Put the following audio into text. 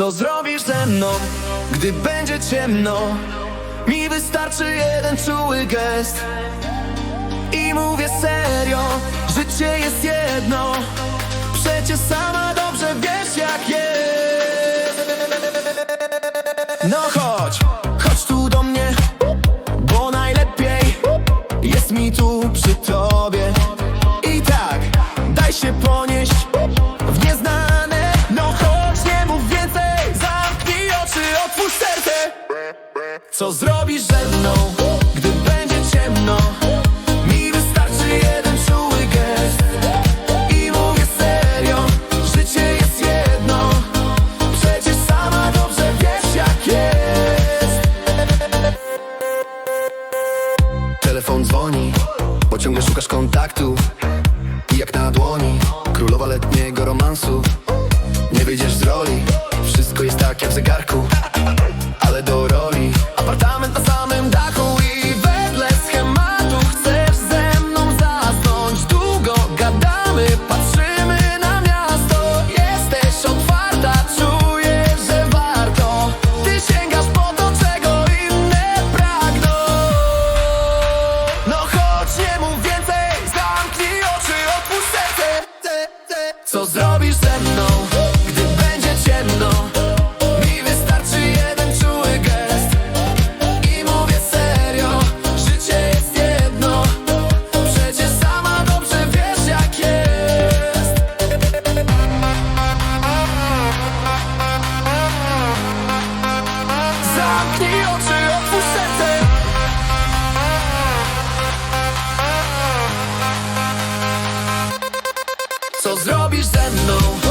Co zrobisz ze mną, gdy będzie ciemno? Mi wystarczy jeden czuły gest I mówię serio, życie jest jedno Przecież sama dobrze wiesz jak jest No Co zrobisz ze mną, gdy będzie ciemno? Mi wystarczy jeden czuły gest I mówię serio, życie jest jedno. Przecież sama dobrze wiesz jak jest. Telefon dzwoni, bo ciągle szukasz kontaktu. I jak na dłoni, królowa letniego romansu. Nie wyjdziesz z roli, wszystko jest tak jak w zegarku Co zrobisz ze mną, gdy będzie ciemno? Mi wystarczy jeden czuły gest I mówię serio, życie jest jedno. Przecież sama dobrze wiesz jak jest. Zamknij oczy, zrobisz ze mną?